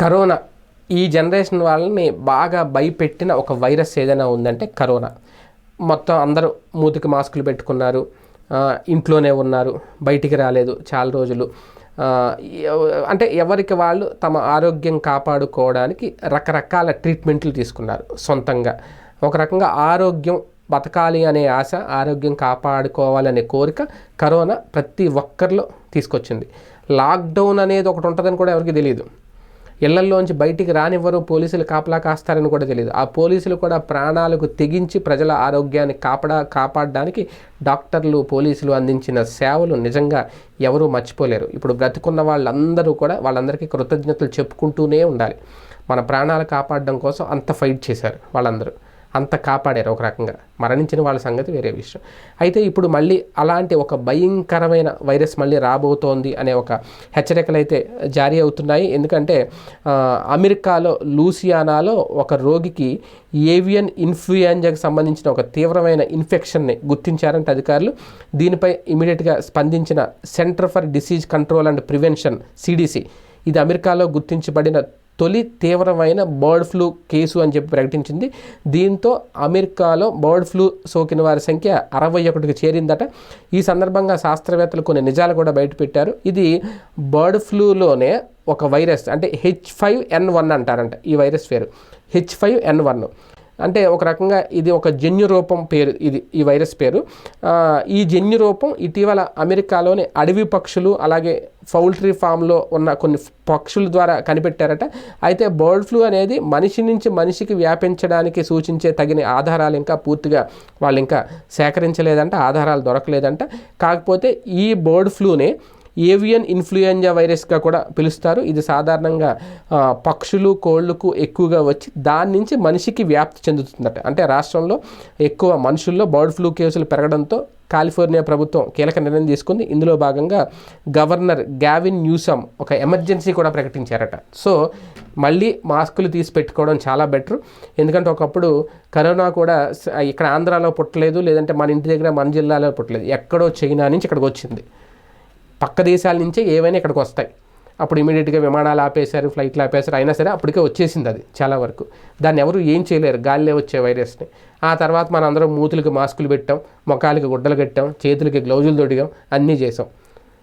Corona. ఈ generation వాళ్ళని బాగా భయపెట్టిన ఒక వైరస్ ఏదైనా ఉందంటే కరోనా. మొత్తం అందరూ మూతికి మాస్కులు పెట్టుకున్నారు. ఇంట్లోనే ఉన్నారు. బయటికి రాలేదు చాలా రోజులు. అంటే ఎవరికి వాళ్ళు తమ ఆరోగ్యం కాపాడుకోవడానికి రకరకాల ట్రీట్మెంట్లు తీసుకున్నారు సొంతంగా. ఒక రకంగా ఆరోగ్యం బతకాలి అనే ఆశ ఆరోగ్యం కాపాడుకోవాలనే కోరిక కరోనా ప్రతి ఒక్కరిలో తీసుకొచ్చింది. లాక్డౌన్ అనేది ఒకటి ఉంటుందని కూడా ఎవరికి తెలియదు ఇళ్ళల్లోంచి బయటికి రానివ్వరు పోలీసులు కాపలా కాస్తారని కూడా తెలియదు. ఆ పోలీసులు కూడా ప్రాణాలకు తెగించి ప్రజల ఆరోగ్యాన్ని కాపాడా కాపాడడానికి డాక్టర్లు పోలీసులు అందించిన సేవలు నిజంగా ఎవరూ మర్చిపోలేరు. ఇప్పుడు బ్రతుకున్న వాళ్ళందరూ కూడా వాళ్ళందరికీ కృతజ్ఞతలు చెప్పుకుంటూనే ఉండాలి. మన ప్రాణాలు కాపాడడం కోసం అంత ఫైట్ చేశారు వాళ్ళందరూ. అంత కాపాడారు ఒక రకంగా. మరణించిన వాళ్ళ సంగతి వేరే విషయం. అయితే ఇప్పుడు మళ్ళీ అలాంటి ఒక భయంకరమైన వైరస్ మళ్ళీ రాబోతోంది అనే ఒక హెచ్చరికలు అయితే జారీ అవుతున్నాయి. ఎందుకంటే అమెరికాలో లూసియానాలో ఒక రోగికి ఏవియన్ ఇన్ఫ్లుయెంజాకి సంబంధించిన ఒక తీవ్రమైన ఇన్ఫెక్షన్ని గుర్తించారంటే అధికారులు. దీనిపై ఇమీడియట్గా స్పందించిన centre for disease control and prevention CDC. ఇది అమెరికాలో గుర్తించబడిన తొలి తీవ్రమైన బర్డ్ ఫ్లూ కేసు అని చెప్పి ప్రకటించింది. దీంతో అమెరికాలో బర్డ్ ఫ్లూ సోకిన వారి సంఖ్య అరవై ఒకటికి చేరిందట. ఈ సందర్భంగా శాస్త్రవేత్తలు కొన్ని నిజాలు కూడా బయటపెట్టారు ఇది బర్డ్ ఫ్లూలోనే ఒక వైరస్ అంటే హెచ్ ఫైవ్ ఎన్ వన్ అంటారంట. ఈ వైరస్ పేరు హెచ్ ఫైవ్ ఎన్ వన్ అంటే ఒక రకంగా ఇది ఒక జన్యు రూపం పేరు ఇది ఈ వైరస్ పేరు. ఈ జన్యు రూపం ఇటీవల అమెరికాలోని అడవి పక్షులు అలాగే పౌల్ట్రీ ఫామ్లో ఉన్న కొన్ని పక్షుల ద్వారా కనిపెట్టారట. అయితే బర్డ్ ఫ్లూ అనేది మనిషి నుంచి మనిషికి వ్యాపించడానికి సూచించే తగిన ఆధారాలు ఇంకా పూర్తిగా వాళ్ళు ఇంకా సేకరించలేదంట ఆధారాలు దొరకలేదంట. కాకపోతే ఈ బర్డ్ ఫ్లూనే ఏవియన్ ఇన్ఫ్లుయెంజా వైరస్గా కూడా పిలుస్తారు. ఇది సాధారణంగా పక్షులు కోళ్ళకు ఎక్కువగా వచ్చి దాని నుంచి మనిషికి వ్యాప్తి చెందుతుందట. అంటే రాష్ట్రంలో ఎక్కువ మనుషుల్లో బర్డ్ ఫ్లూ కేసులు పెరగడంతో కాలిఫోర్నియా ప్రభుత్వం కీలక నిర్ణయం తీసుకుంది. ఇందులో భాగంగా గవర్నర్ గ్యావిన్ న్యూసమ్ ఒక ఎమర్జెన్సీ కూడా ప్రకటించారట. సో మళ్ళీ మాస్కులు తీసి పెట్టుకోవడం చాలా బెటర్. ఎందుకంటే ఒకప్పుడు కరోనా కూడా ఇక్కడ ఆంధ్రాలో పుట్టలేదు లేదంటే మన ఇంటి దగ్గర మన జిల్లాలో పుట్టలేదు. ఎక్కడో చైనా నుంచి ఇక్కడికి వచ్చింది. పక్క దేశాల నుంచే ఏవైనా ఇక్కడికి వస్తాయి. అప్పుడు ఇమీడియట్గా విమానాలు ఆపేశారు ఫ్లైట్లు ఆపేశారు అయినా సరే అప్పటికే వచ్చేసింది అది చాలా వరకు. దాన్ని ఎవరు ఏం చేయలేరు గాలిలో వచ్చే వైరస్ని. ఆ తర్వాత మనం అందరం మూతులకి మాస్కులు పెట్టాం ముఖాలకి గుడ్డలు కట్టాం చేతులకి గ్లౌజులు తొడిగాం అన్నీ చేసాం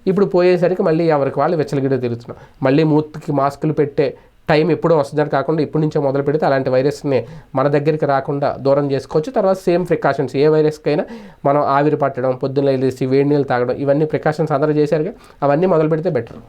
ఇప్పుడు పోయేసరికి మళ్ళీ ఎవరికి వాళ్ళు వెచ్చలగిడ తిరుగుతున్నాం మళ్ళీ మూతికి మాస్కులు పెట్టే టైం ఎప్పుడో వస్తుందని కాకుండా ఇప్పటి నుంచో మొదలు పెడితే అలాంటి వైరస్ని మన దగ్గరికి రాకుండా దూరం చేసుకోవచ్చు. తర్వాత సేమ్ ప్రికాషన్స్ ఏ వైరస్కైనా మనం ఆవిరి పట్టడం పొద్దున్న లేచి వేడి నీళ్ళు తాగడం ఇవన్నీ ప్రికాషన్స్ అందరూ చేశారుగా. అవన్నీ మొదలు పెడితే బెటర్.